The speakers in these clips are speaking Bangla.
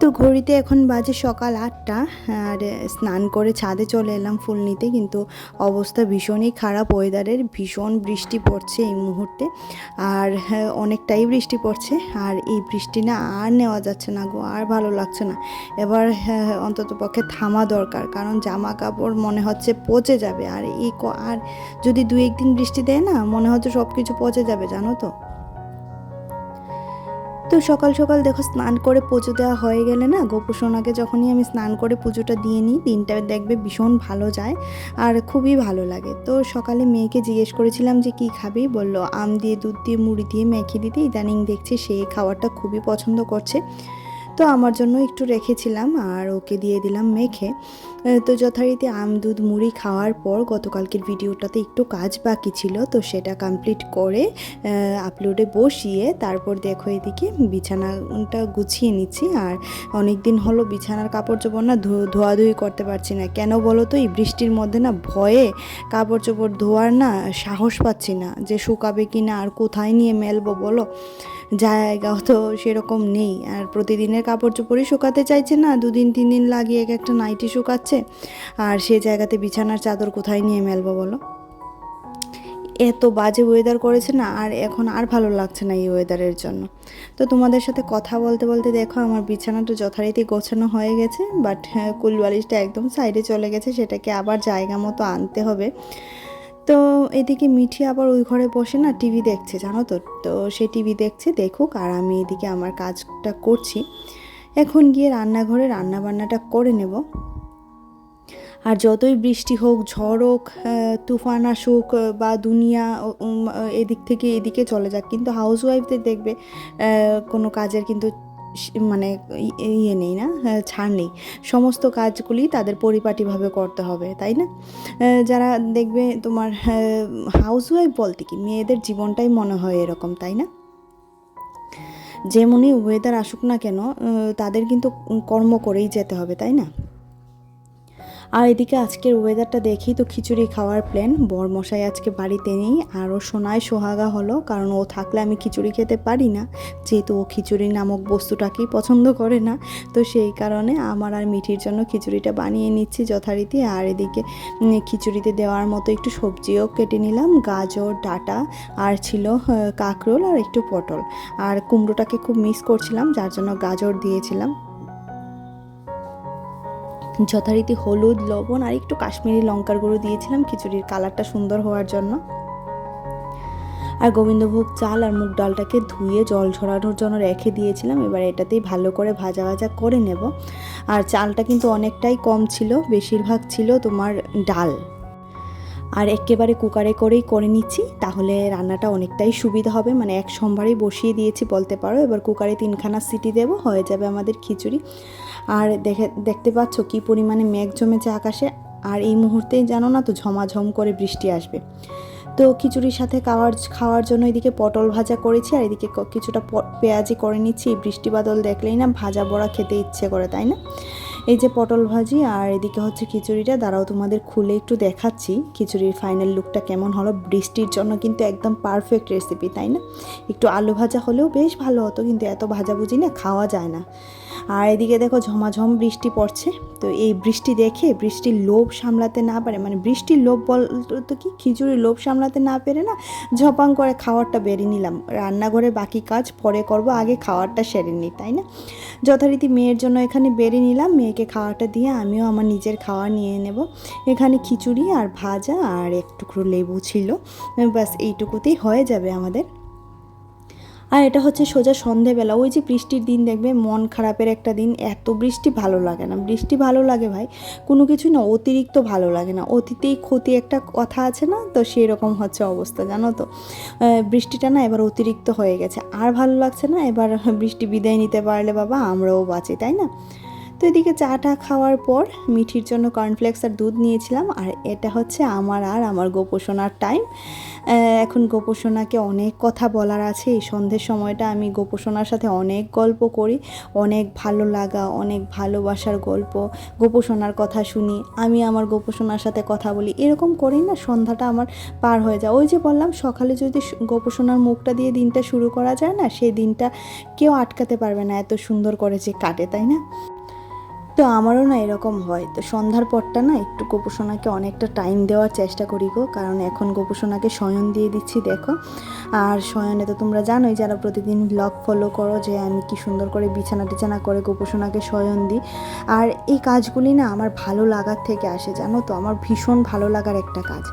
তো ঘড়িতে এখন বাজে সকাল আটটা, আর স্নান করে ছাদে চলে এলাম ফুল নিতে, কিন্তু অবস্থা ভীষণই খারাপ ওয়েদারের, ভীষণ বৃষ্টি পড়ছে এই মুহূর্তে। আর অনেকটাই বৃষ্টি পড়ছে, আর এই বৃষ্টি না আর নেওয়া যাচ্ছে না গো, আর ভালো লাগছে না। এবার অন্তত পক্ষে থামা দরকার, কারণ জামা কাপড় মনে হচ্ছে পচে যাবে, আর এই আর যদি দু একদিন বৃষ্টি দেয় না, মনে হচ্ছে সব কিছু পচে যাবে, জানো তো? তো সকাল সকাল দেখো স্নান করে পুজো দেওয়া হয়ে গেলে না গোপু সোনাকে যখনই আমি স্নান করে পুজোটা দিয়ে নিই, দিনটা দেখবে ভীষণ ভালো যায় আর খুবই ভালো লাগে। তো সকালে মেয়েকে জিজ্ঞেস করেছিলাম যে, কি খাবি? বলল, আম দিয়ে, দুধ দিয়ে, মুড়ি দিয়ে, মেখে দিতে। ইদানিং দেখছি সে এই খাবারটা খুবই পছন্দ করছে। তো আমার জন্য একটু রেখেছিলাম আর ওকে দিয়ে দিলাম মেখে। তো যথারীতি আম, দুধ, মুড়ি খাওয়ার পর গতকালকের ভিডিওটাতে একটু কাজ বাকি ছিল, তো সেটা কমপ্লিট করে আপলোডে বসিয়ে তারপর দেখো এদিকে বিছানাটা গুছিয়ে নিচ্ছি। আর অনেক দিন হলো বিছানার কাপড় চোপড় না ধোয়াধুয়ি করতে পারছি না। কেন বলো তো? এই বৃষ্টির মধ্যে না ভয়ে কাপড় চোপড় ধোয়ার না সাহস পাচ্ছি না যে শুকাবে কি না আর কোথায় নিয়ে মেলবো বলো? জায়গা তো সেরকম নেই। আর প্রতিদিনের কাপড় চোপড়ই শুকাতে চাইছে না। দুদিন তিন দিন লাগিয়ে এক একটা নাইটি শুকাচ্ছে। আর সে জায়গাতে বিছানার চাদর কোথায় নিয়ে মেলবো বলো? এত বাজে ওয়েদার করেছে না, আর এখন আর ভালো লাগছে না এই ওয়েদারের জন্য। তো তোমাদের সাথে কথা বলতে বলতে দেখো, আমার বিছানাটা যথারীতি গোছানো হয়ে গেছে। বাট হ্যাঁ কুলবালিশটা একদম সাইডে চলে গেছে। সেটাকে আবার জায়গা মতো আনতে হবে। তো এদিকে মিঠি আবার ওই ঘরে বসে না টিভি দেখছে, জানো তো? তো সে টিভি দেখছে, দেখুক, আর আমি এদিকে আমার কাজটা করছি। এখন গিয়ে রান্নাঘরে রান্না বান্নাটা করে নেব। আর যতই বৃষ্টি হোক, ঝড় হোক তুফান আসুক বা দুনিয়া এদিক থেকে এদিকে চলে যাক, কিন্তু হাউস ওয়াইফদের দেখবে কোনো কাজের কিন্তু মানে ইয়ে নেই না? আহ, ছাড় নেই। সমস্ত কাজগুলি তাদের পরিপাটিভাবে করতে হবে তাই না? যারা দেখবে তোমার হাউস ওয়াইফ বলতে কি মেয়েদের জীবনটাই মনে হয় এরকম তাই না? যেমনই ওয়েদার আসুক না কেন তাদের কিন্তু কর্ম করেই যেতে হবে তাই না? আর এদিকে আজকের ওয়েদারটা দেখি তো খিচুড়ি খাওয়ার প্ল্যান বরমশাই আজকে বাড়িতে নেই, আরও সোনায় সোহাগা হলো, কারণ ও থাকলে আমি খিচুড়ি খেতে পারি না। যেহেতু ও খিচুড়ি নামক বস্তুটাকেই পছন্দ করে না, তো সেই কারণে আমার আর মিঠির জন্য খিচুড়িটা বানিয়ে নিচ্ছি যথারীতি। আর এদিকে খিচুড়িতে দেওয়ার মতো একটু সবজিও কেটে নিলাম, গাজর, ডাটা, আর ছিল কাঁকরোল আর একটু পটল। আর কুমড়োটাকে খুব মিস করছিলাম, যার জন্য গাজর দিয়েছিলাম। যথারীতি হলুদ, লবণ আর একটু কাশ্মীরি লঙ্কার গুঁড়ো দিয়েছিলাম। খিচুড়ির কালারটা সুন্দর হওয়ার জন্য। আর গোবিন্দভোগ চাল আর মুগ ডালটাকে ধুয়ে জল ঝরানোর জন্য রেখে দিয়েছিলাম। এবার এটাতেই ভালো করে ভাজা ভাজা করে নেব। আর চালটা কিন্তু অনেকটাই কম ছিল, বেশিরভাগ ছিল তোমার ডাল। আর একেবারে কুকারে করেই করে নিচ্ছি, তাহলে রান্নাটা অনেকটাই সুবিধা হবে। মানে এক সোমবারই বসিয়ে দিয়েছি বলতে পারো, এবার কুকারে তিনখানা সিটি দেবো, হয়ে যাবে আমাদের খিচুড়ি। আর দেখে, দেখতে পাচ্ছ কি পরিমাণে মেঘ জমেছে আকাশে, আর এই মুহূর্তেই জানো না তো ঝমাঝম করে বৃষ্টি আসবে। তো খিচুড়ির সাথে খাওয়ার খাওয়ার জন্য এদিকে পটল ভাজা করেছি, আর এদিকে কিছুটা পেঁয়াজি করে নিচ্ছি। বৃষ্টি বাদল দেখলেই না ভাজা বড়া খেতে ইচ্ছে করে, তাই না? এই যে পটল ভাজি আর এদিকে হচ্ছে খিচুড়িটা, দাঁড়াও তোমাদের খুলে একটু দেখাচ্ছি খিচুড়ির ফাইনাল লুকটা কেমন হলো। বৃষ্টির জন্য কিন্তু একদম পারফেক্ট রেসিপি তাই না? একটু আলু ভাজা হলেও বেশ ভালো হতো, কিন্তু এত ভাজাভুজি না, খাওয়া যায় না। আর এদিকে দেখো ঝমাঝম বৃষ্টি পড়ছে। তো এই বৃষ্টি দেখে বৃষ্টির লোভ সামলাতে না পারে মানে বৃষ্টির লোভ বলতো কি? খিচুড়ির লোভ সামলাতে না পেরে না ঝপাং করে খাওয়ারটা বেরিয়ে নিলাম। রান্নাঘরে বাকি কাজ পরে করব, আগে খাওয়ারটা সেরে নিই, তাই না? যথারীতি মেয়ের জন্য এখানে বেরিয়ে নিলাম, মেয়েকে খাওয়াটা দিয়ে আমিও আমার নিজের খাওয়া নিয়ে নেব। এখানে খিচুড়ি আর ভাজা আর এক টুকরো লেবু ছিল। ব্যাস, এইটুকুতেই হয়ে যাবে আমাদের। আর এটা হচ্ছে সোজা সন্ধেবেলা। ওই যে বৃষ্টির দিন দেখবে, মন খারাপের একটা দিন। এত বৃষ্টি ভালো লাগে না। বৃষ্টি ভালো লাগে ভাই, কোনো কিছু না, অতিরিক্ত ভালো লাগে না। অতীতেই ক্ষতি একটা কথা আছে না, তো সেই রকম হচ্ছে অবস্থা, জানো তো? বৃষ্টিটা না এবার অতিরিক্ত হয়ে গেছে। আর ভালো লাগছে না, এবার বৃষ্টি বিদায় নিতে পারলে বাবা, আমরাও বাঁচি, তাই না? তো এদিকে চাটা খাওয়ার পর মিঠির জন্য কর্নফ্লেক্স আর দুধ নিয়েছিলাম, আর এটা হচ্ছে আমার আর আমার গোপোষণার টাইম এখন গোপোষণাকে অনেক কথা বলার আছে, এই সন্ধ্যের সময়টা আমি গোপোষণার সাথে অনেক গল্প করি, অনেক ভালো লাগা, অনেক ভালোবাসার গল্প, গোপোষণার কথা শুনি, আমি আমার গোপোষণার সাথে কথা বলি, এরকম করেই না সন্ধ্যাটা আমার পার হয়ে যায়। ওই যে বললাম, সকালে যদি গোপোষণার মুখটা দিয়ে দিনটা শুরু করা যায় না, সেই দিনটা কেউ আটকাতে পারবে না, এত সুন্দর করে যে কাটে, তাই না? তো আমারও না এরকম হয়। তো সন্ধ্যার পরটা না একটু গোপোষণাকে অনেকটা টাইম দেওয়ার চেষ্টা করি গো। কারণ এখন গোপোষণাকে শয়ন দিয়ে দিচ্ছি, দেখো। আর শয়নে তো তোমরা জানোই যারা প্রতিদিন ব্লগ ফলো করো যে আমি কি সুন্দর করে বিছানা টিছানা করে গোপোষণাকে শয়ন দিই। আর এই কাজগুলি না আমার ভালো লাগার থেকে আসে, জানো তো? আমার ভীষণ ভালো লাগার একটা কাজ।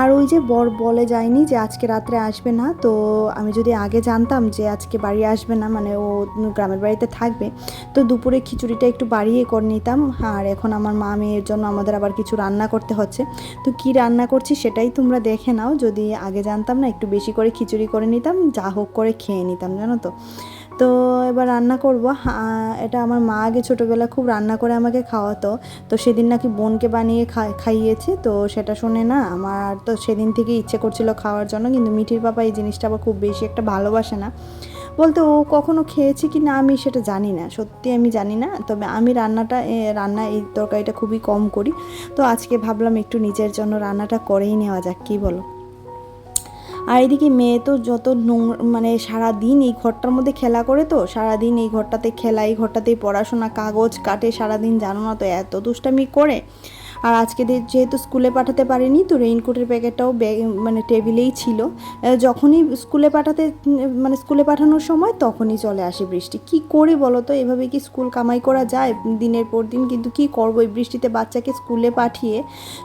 আর ওই যে বর বলে যায়নি যে আজকে রাত্রে আসবে না, তো আমি যদি আগে জানতাম যে আজকে বাড়ি আসবে না মানে ও গ্রামের বাড়িতে থাকবে, তো দুপুরে খিচুড়িটা একটু বাড়িয়ে করে নিতাম। আর এখন আমার মা মেয়ের জন্য আমাদের আবার কিছু রান্না করতে হচ্ছে। তো কি রান্না করছি সেটাই তোমরা দেখে নাও, যদি আগে জানতাম না একটু বেশি করে খিচুড়ি করে নিতাম, যা হোক করে খেয়ে নিতাম, জানো তো। তো এবার রান্না করব। এটা আমার মা আগে ছোটোবেলা খুব রান্না করে আমাকে খাওয়াতো। তো সেদিন নাকি বোনকে বানিয়ে খাইয়েছে। তো সেটা শুনে না আমার তো সেদিন থেকে ইচ্ছে করছিল খাওয়ার জন্য, কিন্তু মিঠির পাপা এই জিনিসটা আবার খুব বেশি একটা ভালোবাসে না। বলতে, ও কখনো খেয়েছে কি না? আমি সেটা জানি না, সত্যি আমি জানি না। তবে আমি রান্নাটা রান্না এই তরকারিটা খুবই কম করি। তো আজকে ভাবলাম একটু নিজের জন্য রান্নাটা করেই নেওয়া যাক, কী বলো? আর এদিকে মেয়ে তো যত নোংরা মানে সারা দিন এই ঘরটার মধ্যে খেলা করে তো সারা দিন এই ঘরটাতে খেলা, এই ঘরটাতেই পড়াশোনা, কাগজ কাটে সারা দিন জানো না তো, এত দুষ্টামি করে। আর আজকে যেহেতু স্কুলে পাঠাতে পারিনি, তো রেইনকোটের প্যাকেটটাও মানে টেবিলেই ছিল। যখনই স্কুলে পাঠাতে মানে স্কুলে পাঠানোর সময় তখনই চলে আসে বৃষ্টি। কি করি বলো তো, এভাবে কি স্কুল কামাই করা যায় দিনের পর দিন? কিন্তু কি করব, এই বৃষ্টিতে বাচ্চাকে স্কুলে পাঠিয়ে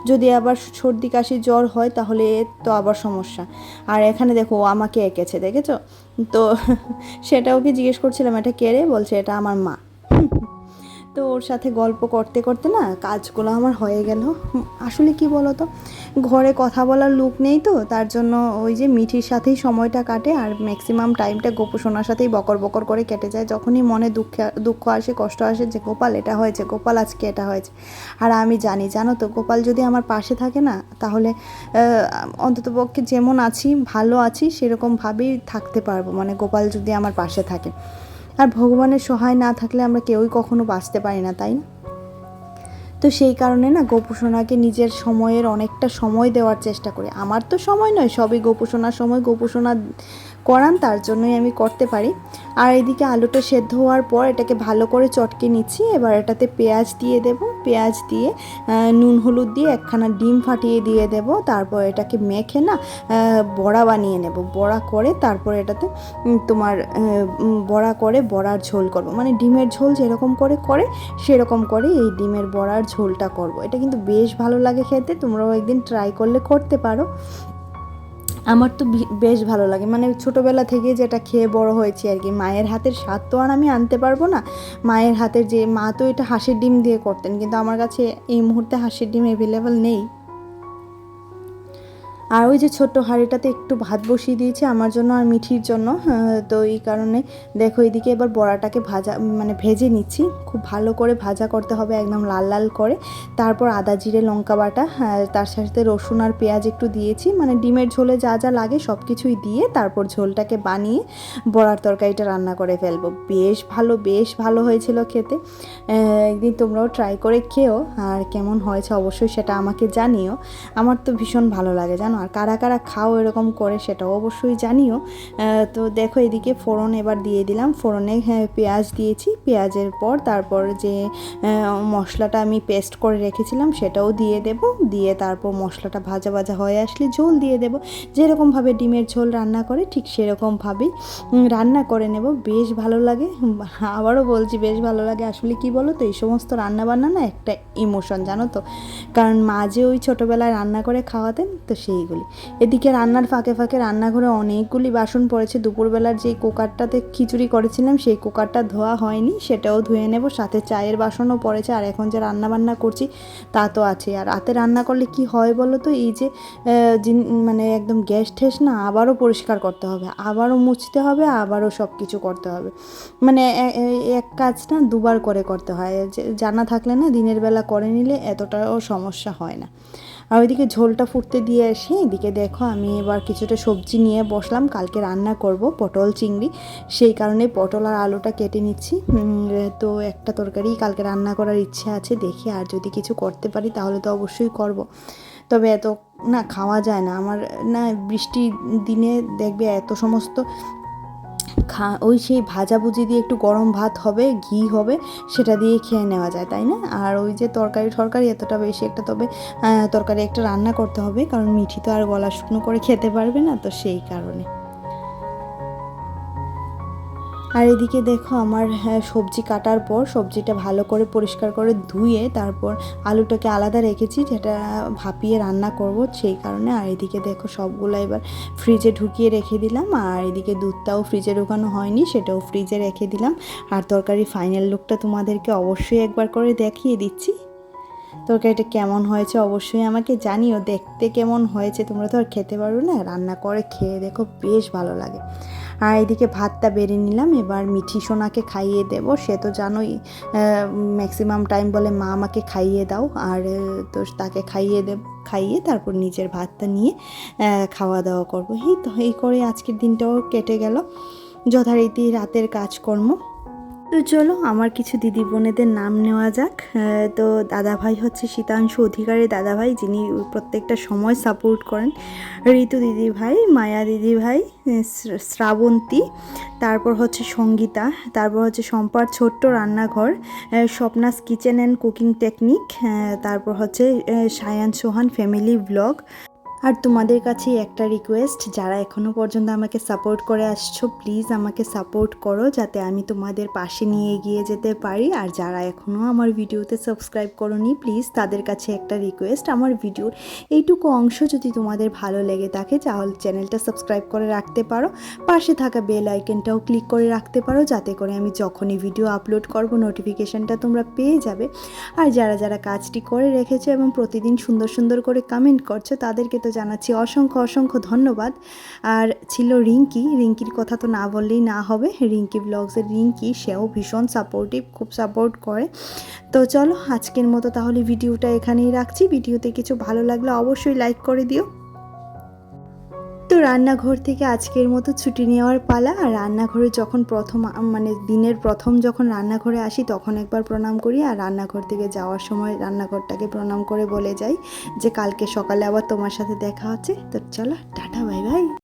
যদি আবার সর্দি কাশি জ্বর হয়, তাহলে তো আবার সমস্যা। আর এখানে দেখো আমাকে এঁকেছে, দেখেছ? তো সেটা ওকে জিজ্ঞেস করছিলাম, এটা কে রে? বলছে, এটা আমার মা। তো ওর সাথে গল্প করতে করতে না কাজগুলো আমার হয়ে গেল। আসলে কি বলো তো ঘরে কথা বলার লোক নেই তো, তার জন্য ওই যে মিঠির সাথেই সময়টা কাটে আর ম্যাক্সিমাম টাইমটা গোপসোনার সাথেই বকর বকর করে কেটে যায়। যখনই মনে দুঃখ দুঃখ আসে, কষ্ট আসে যে গোপাল এটা হয়েছে, গোপাল আজকে এটা হয়েছে। আর আমি জানি, জানো তো, গোপাল যদি আমার পাশে থাকে না, তাহলে অন্তত পক্ষে যেমন আছি, ভালো আছি সেরকমভাবেই থাকতে পারব। মানে গোপাল যদি আমার পাশে থাকে। আর ভগবানের সহায় না থাকলে আমরা কেউই কখনো বাঁচতে পারি না, তাই না? তো সেই কারণে না গোপোষণাকে নিজের সময়ের অনেকটা সময় দেওয়ার চেষ্টা করি। আমার তো সময় নয়, সবই গোপোষণার সময়। গোপোষণা করান, তার জন্যই আমি করতে পারি। আর এদিকে আলুটা সেদ্ধ হওয়ার পর এটাকে ভালো করে চটকে নিচ্ছি। এবার এটাতে পেঁয়াজ দিয়ে দেব। পেঁয়াজ দিয়ে নুন হলুদ দিয়ে একখানা ডিম ফাটিয়ে দিয়ে দেব। তারপর এটাকে মেখে না বড়া বানিয়ে নেব। বড়া করে তারপর এটাতে তোমার বড়া করে বড়ার ঝোল করব। মানে ডিমের ঝোল যেরকম করে করে, সেরকম করে এই ডিমের বড়ার ঝোলটা করব। এটা কিন্তু বেশ ভালো লাগে খেতে। তোমরাও একদিন ট্রাই করলে করতে পারো। আমার তো বেশ ভালো লাগে। মানে ছোটোবেলা থেকে যেটা খেয়ে বড় হয়েছি আর কি, মায়ের হাতের স্বাদ তো আর আমি আনতে পারব না। মায়ের হাতের যে, মা তো এটা হাঁসের ডিম দিয়ে করতেন, কিন্তু আমার কাছে এই মুহূর্তে হাঁসের ডিম অ্যাভেলেবেল নেই। আর ওই যে ছোট্ট হাঁড়িটাতে একটু ভাত বসিয়ে দিয়েছি আমার জন্য আর মিঠির জন্য তো এই কারণে দেখো এদিকে এবার বড়াটাকে ভাজা মানে ভেজে নিচ্ছি। খুব ভালো করে ভাজা করতে হবে, একদম লাল লাল করে। তারপর আদা, জিরে, লঙ্কা বাটা আর তার সাথে রসুন আর পেঁয়াজ একটু দিয়েছি। মানে ডিমের ঝোলে যা যা লাগে সব কিছুই দিয়ে তারপর ঝোলটাকে বানিয়ে বড়ার তরকারিটা রান্না করে ফেলব। বেশ ভালো বেশ ভালো হয়েছিল খেতে। একদিন তোমরাও ট্রাই করে খেও, আর কেমন হয়েছে অবশ্যই সেটা আমাকে জানিও। আমার তো ভীষণ ভালো লাগে, জানো? আর কারা কারা খাও এরকম করে সেটাও অবশ্যই জানিও। তো দেখো এদিকে ফোড়ন এবার দিয়ে দিলাম। ফোড়নে হ্যাঁ, পেঁয়াজ দিয়েছি। পেঁয়াজের পর তারপর যে মশলাটা আমি পেস্ট করে রেখেছিলাম সেটাও দিয়ে দেব। দিয়ে তারপর মশলাটা ভাজা ভাজা হয়ে আসলে ঝোল দিয়ে দেব। যেরকমভাবে ডিমের ঝোল রান্না করে ঠিক সেরকমভাবেই রান্না করে নেব। বেশ ভালো লাগে। আবারও বলছি বেশ ভালো লাগে। আসলে কি বলো তো এই সমস্ত রান্না বান্না না একটা ইমোশন জানো তো? কারণ মা যে ওই ছোটোবেলায় রান্না করে খাওয়াতেন তো সেই এগুলি এদিকে রান্নার ফাঁকে ফাঁকে রান্নাঘরে অনেকগুলি বাসন পড়েছে। দুপুরবেলার যে কুকারটাতে খিচুড়ি করেছিলাম, সেই কুকারটা ধোয়া হয়নি, সেটাও ধুয়ে নেব। সাথে চায়ের বাসনও পড়েছে, আর এখন যে রান্না বান্না করছি তা তো আছে। আর রাতে রান্না করলে কি হয় বলো তো? এই যে মানে একদম গ্যাস ঠেস না, আবারও পরিষ্কার করতে হবে, আবারও মুছতে হবে, আবারও সব কিছু করতে হবে। মানে এক কাজ না দুবার করে করতে হয়। জানা থাকলে না, দিনের বেলা করে নিলে এতটাও সমস্যা হয় না। আর ওইদিকে ঝোলটা ফুটতে দিয়ে আসি। এদিকে দেখো আমি এবার কিছুটা সবজি নিয়ে বসলাম। কালকে রান্না করব পটল, চিংড়ি। সেই কারণে পটল আর আলুটা কেটে নিচ্ছি। তো একটা তরকারি কালকে রান্না করার ইচ্ছে আছে। দেখি আর যদি কিছু করতে পারি তাহলে তো অবশ্যই করব। তবে এত না খাওয়া যায় না। আমার না বৃষ্টির দিনে দেখবে এত সমস্ত খা, ওই সেই ভাজাভুজি দিয়ে একটু গরম ভাত হবে, ঘি হবে, সেটা দিয়ে খেয়ে নেওয়া যায়, তাই না? আর ওই যে তরকারি টরকারি এতটা বেশি একটা, তবে তরকারি একটা রান্না করতে হবে, কারণ মিঠি তো আর গলা শুকনো করে খেতে পারবে না, তো সেই কারণে। আর এদিকে দেখো আমার হ্যাঁ, সবজি কাটার পর সবজিটা ভালো করে পরিষ্কার করে ধুয়ে তারপর আলুটাকে আলাদা রেখেছি যেটা ভাপিয়ে রান্না করব সেই কারণে। আর এদিকে দেখো সবগুলো এবার ফ্রিজে ঢুকিয়ে রেখে দিলাম আর এদিকে দুধটাও ফ্রিজে ঢুকানো হয়নি সেটাও ফ্রিজে রেখে দিলাম। আর তরকারি ফাইনাল লুকটা তোমাদেরকে অবশ্যই একবার করে দেখিয়ে দিচ্ছি। তরকারিটা কেমন হয়েছে অবশ্যই আমাকে জানিও দেখতে কেমন হয়েছে তোমরা তো আর খেতে পারবে না রান্না করে খেয়ে দেখো বেশ ভালো লাগে। আর এদিকে ভাতটা বেড়ে নিলাম, এবার মিঠি সোনাকে খাইয়ে দেব। সে তো জানোই ম্যাক্সিমাম টাইম বলে মা আমাকে খাইয়ে দাও, আর তো তাকে খাইয়ে দেব, খাইয়ে তারপর নিজের ভাতটা নিয়ে খাওয়া দাওয়া করব। এই তো, এই করে আজকের দিনটাও কেটে গেল। যথারীতি রাতের কাজকর্ম। তো চলো, আমার কিছু দিদি বোনেদের নাম নেওয়া যাক। তো দাদাভাই হচ্ছে শীতাংশু অধিকারী দাদাভাই, যিনি প্রত্যেকটা সময় সাপোর্ট করেন। ঋতু দিদি ভাই মায়া দিদি ভাই শ্রাবন্তী, তারপর হচ্ছে সঙ্গীতা, তারপর হচ্ছে সম্পার ছোট্ট রান্নাঘর স্বপ্নাস কিচেন অ্যান্ড কুকিং টেকনিক তারপর হচ্ছে সায়ান সোহান ফ্যামিলি ব্লগ আর তোমাদের কাছে একটা রিকোয়েস্ট যারা এখনও পর্যন্ত আমাকে সাপোর্ট করে আসছো প্লিজ আমাকে সাপোর্ট করো, যাতে আমি তোমাদের পাশে নিয়ে এগিয়ে যেতে পারি। আর যারা এখনও আমার ভিডিওতে সাবস্ক্রাইব করোনি প্লিজ তাদের কাছে একটা রিকোয়েস্ট আমার ভিডিওর এইটুকু অংশ যদি তোমাদের ভালো লেগে থাকে, তাহলে চ্যানেলটা সাবস্ক্রাইব করে রাখতে পারো। পাশে থাকা বেল আইকনটাও ক্লিক করে রাখতে পারো, যাতে করে আমি যখনই ভিডিও আপলোড করব নোটিফিকেশানটা তোমরা পেয়ে যাবে। আর যারা যারা কাজটি করে রেখেছো এবং প্রতিদিন সুন্দর সুন্দর করে কমেন্ট করছ, তাদেরকে তো জানাচ্ছি অসংখ্য অসংখ্য ধন্যবাদ। আর ছিল রিঙ্কি, রিঙ্কির কথা তো না বললেই না হবে। রিঙ্কি ব্লগসের রিঙ্কি, সেও ভীষণ সাপোর্টিভ খুব সাপোর্ট করে। তো চলো, আজকের মতো তাহলে ভিডিওটা এখানেই রাখছি। ভিডিওতে কিছু ভালো লাগলে অবশ্যই লাইক করে দিও। তো রান্নাঘর থেকে আজকের মতো ছুটি নেওয়ার পালা। আর রান্নাঘরে যখন প্রথম মানে দিনের প্রথম যখন রান্নাঘরে আসি, তখন একবার প্রণাম করি। আর রান্নাঘর থেকে যাওয়ার সময় রান্নাঘরটাকে প্রণাম করে বলে যাই যে, কালকে সকালে আবার তোমার সাথে দেখা হচ্ছে। তো চলো, টাটা, বাই বাই।